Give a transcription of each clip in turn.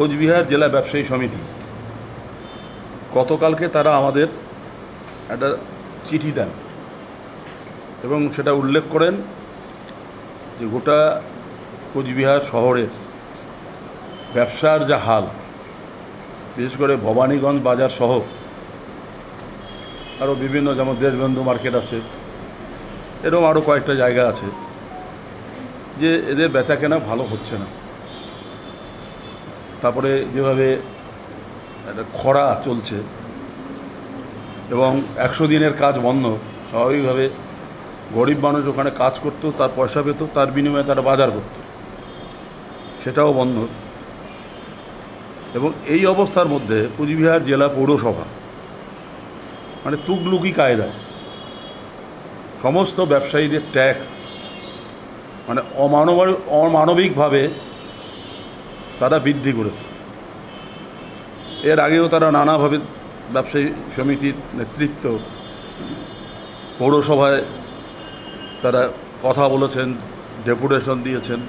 কোচবিহার জেলা ব্যবসায়ী সমিতি। গতকালকে তারা আমাদের একটা চিঠি দেন এবং সেটা উল্লেখ করেন যে গোটা কোচবিহার শহরের ব্যবসার যা হাল, বিশেষ করে ভবানীগঞ্জ বাজার সহ আরও বিভিন্ন যেমন দেশবন্ধু মার্কেট আছে এরকম আরও কয়েকটা জায়গা আছে যে এদের বেচা কেনা ভালো হচ্ছে না। তারপরে যেভাবে একটা খরা চলছে এবং একশো দিনের কাজ বন্ধ, স্বাভাবিকভাবে গরিব মানুষ ওখানে কাজ করতো, তার পয়সা পেত, তার বিনিময়ে তারা বাজার করত। সেটাও বন্ধ। এবং এই অবস্থার মধ্যে কুচবিহার জেলা পৌরসভা মানে তুগলুকি কায়দায় সমস্ত ব্যবসায়ীদের ট্যাক্স মানে অমানব অমানবিকভাবে তারা বৃদ্ধি করেছে। এর আগেও তারা নানাভাবে ব্যবসায়ী সমিতির নেতৃত্ব, পৌরসভায় তারা কথা বলেছেন, ডেপুটেশন দিয়েছেন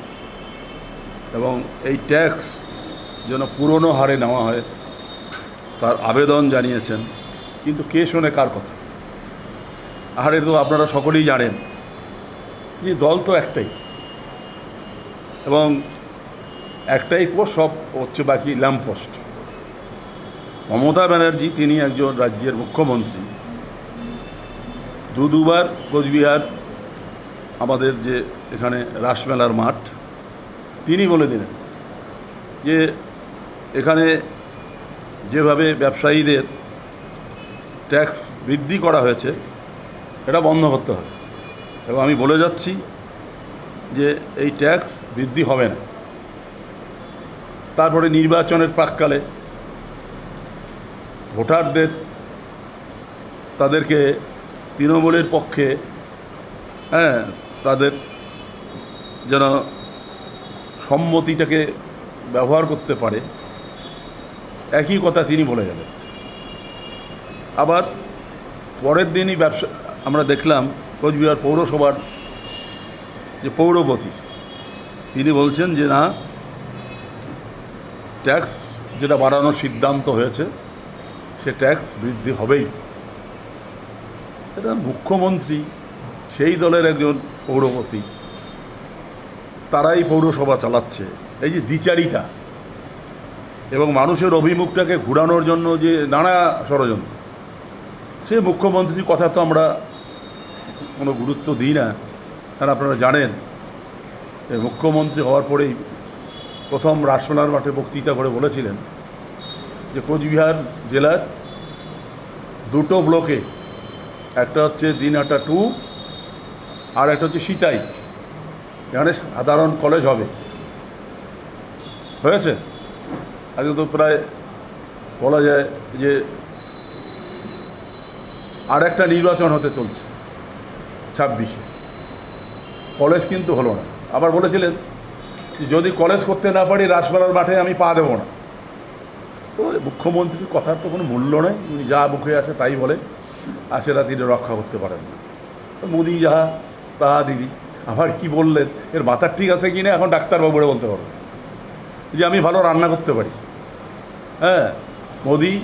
এবং এই ট্যাক্স যেন পুরনো হারে নেওয়া হয়, তার আবেদন জানিয়েছেন। কিন্তু কে শোনে কার কথা? আরে তো আপনারা সকলেই জানেন যে দল তো একটাই এবং একটাই পোস্ট সব হচ্ছে বাকি ল্যাম্পপোস্ট মমতা ব্যানার্জি, তিনি একজন রাজ্যের মুখ্যমন্ত্রী। দু দুবার কোচবিহার, আমাদের যে এখানে রাসমেলার মাঠ, তিনি বলে দিলেন যে এখানে যেভাবে ব্যবসায়ীদের ট্যাক্স বৃদ্ধি করা হয়েছে, এটা বন্ধ করতে হবে। এবং আমি বলে যাচ্ছি যে এই ট্যাক্স বৃদ্ধি হবে না। তারপরে নির্বাচনের প্রাককালে ভোটারদের, তাদেরকে তৃণমূলের পক্ষে হ্যাঁ তাদের যেন সম্মতিটাকে ব্যবহার করতে পারে। একই কথা তিনি বলে গেলেন। আবার পরের দিনই ব্যবসা, আমরা দেখলাম কোচবিহার পৌরসভার যে পৌরপতি, তিনি বলছেন যে না ট্যাক্স যেটা বাড়ানোর সিদ্ধান্ত হয়েছে, সে ট্যাক্স বৃদ্ধি হবেই। এটা মুখ্যমন্ত্রী, সেই দলের একজন পৌরপতি, তারাই পৌরসভা চালাচ্ছে। এই যে দ্বিচারিতা এবং মানুষের অভিমুখটাকে ঘুরানোর জন্য যে নানা ষড়যন্ত্র, সে মুখ্যমন্ত্রীর কথা তো আমরা কোনো গুরুত্ব দিই না। কারণ আপনারা জানেন মুখ্যমন্ত্রী হওয়ার পরেই প্রথম রাসমেলার মাঠে বক্তৃতা করে বলেছিলেন যে কোচবিহার জেলার দুটো ব্লকে, একটা হচ্ছে দিনহাটা টু, আর একটা হচ্ছে সিতাই। এখানে সাধারণ কলেজ হবে। হয়েছে? আগে তো প্রায় বলা যায় যে আর একটা নির্বাচন হতে চলছে ছাব্বিশে। কলেজ কিন্তু হলো না। আবার বলেছিলেন যদি কলেজ করতে না পারি রাসমেলার মাঠে আমি পা দেবো না। তো মুখ্যমন্ত্রীর কথার তো কোনো মূল্য নেই। উনি যা মুখে আসে তাই বলে আর সেটা তিনি রক্ষা করতে পারেন না। মোদি যাহা, তাহা দিদি, আবার কি বললেন? এর মাথার ঠিক আছে কি না, এখন ডাক্তারবাবুরে বলতে পারব যে আমি ভালো রান্না করতে পারি। হ্যাঁ মোদি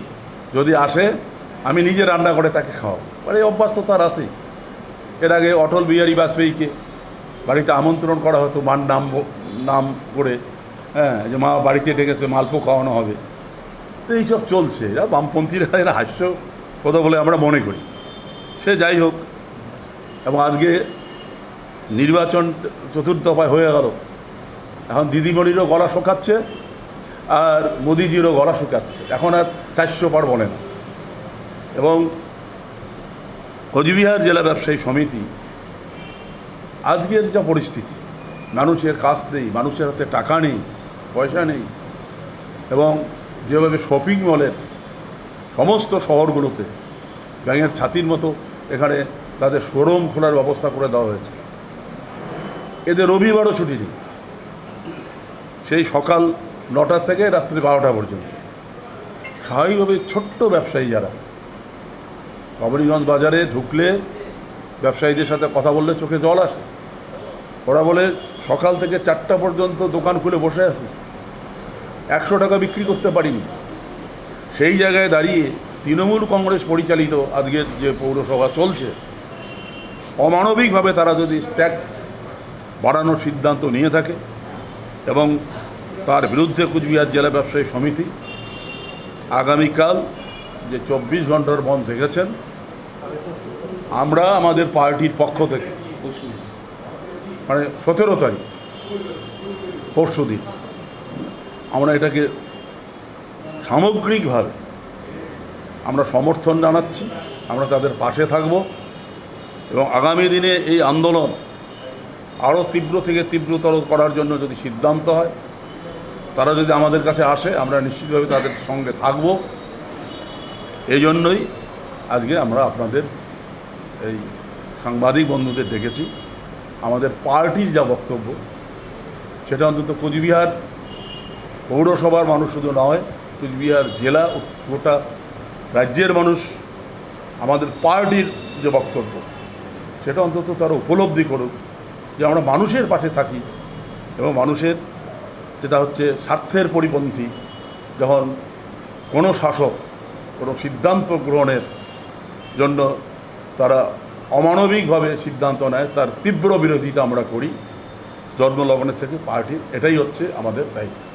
যদি আসে, আমি নিজে রান্না করে তাকে খাওয়াবো। মানে অভ্যাস তো তার আছেই। এর আগে অটল বিহারী বাজপেয়ীকে বাড়িতে আমন্ত্রণ করা হতো মান নাম নাম করে হ্যাঁ যে মা বাড়িতে ডেকেছে, মালপো খাওয়ানো হবে। তো এইসব চলছে। এরা বামপন্থীরা এরা হাস্য কথা বলে আমরা মনে করি। সে যাই হোক, এবং আজকে নির্বাচন চতুর্থ দফায় হয়ে গেল। এখন দিদিমণিরও গলা শোকাচ্ছে, আর মোদিজিরও গলা শুকাচ্ছে। এখন আর চারশো পার বলে না। এবং কোচবিহার জেলা ব্যবসায়ী সমিতি, আজকের যা পরিস্থিতি মানুষের কাজ নেই, মানুষের হাতে টাকা নেই, পয়সা নেই এবং যেভাবে শপিং মলের সমস্ত শহরগুলোতে ব্যাঙের ছাতির মতো এখানে তাদের শোরুম খোলার ব্যবস্থা করে দেওয়া হয়েছে। এদের রবিবারও ছুটি নেই। সেই সকাল নটা থেকে রাত্রি বারোটা পর্যন্ত। স্বাভাবিকভাবে ছোট্ট ব্যবসায়ী যারা, কবরীগঞ্জ বাজারে ঢুকলে ব্যবসায়ীদের সাথে কথা বললে চোখে জল আসে। ওরা বলে সকাল থেকে চারটা পর্যন্ত দোকান খুলে বসে আছি। একশো টাকা বিক্রি করতে পারিনি। সেই জায়গায় দাঁড়িয়ে তৃণমূল কংগ্রেস পরিচালিত আজকের যে পৌরসভা চলছে, অমানবিকভাবে তারা যদি ট্যাক্স বাড়ানোর সিদ্ধান্ত নিয়ে থাকে এবং তার বিরুদ্ধে কুচবিহার জেলা ব্যবসায়ী সমিতি আগামীকাল যে চব্বিশ ঘণ্টার বন্ধ রেখেছেন আমরা আমাদের পার্টির পক্ষ থেকে মানে সতেরো তারিখ, পরশু দিন। আমরা এটাকে সামগ্রিকভাবে আমরা সমর্থন জানাচ্ছি, আমরা তাদের পাশে থাকব এবং আগামী দিনে এই আন্দোলন আরও তীব্র থেকে তীব্রতর করার জন্য যদি সিদ্ধান্ত হয়, তারা যদি আমাদের কাছে আসে, আমরা নিশ্চিতভাবে তাদের সঙ্গে থাকব। এই জন্যই আজকে আমরা আপনাদের এই সাংবাদিক বন্ধুদের ডেকেছি। আমাদের পার্টির যা বক্তব্য, সেটা অন্তত কোচবিহার পৌরসভার মানুষ শুধু নয়, কোচবিহার জেলা ও গোটা রাজ্যের মানুষ আমাদের পার্টির যে বক্তব্য, সেটা অন্তত তারা উপলব্ধি করুক যে আমরা মানুষের পাশে থাকি এবং মানুষের যেটা হচ্ছে স্বার্থের পরিপন্থী, যখন কোনো শাসক কোনো সিদ্ধান্ত গ্রহণের জন্য তারা অমানবিকভাবে সিদ্ধান্ত নেয়, তার তীব্র বিরোধিতা আমরা করি। জন্মলগ্নের থেকে পার্টির, এটাই হচ্ছে আমাদের দায়িত্ব।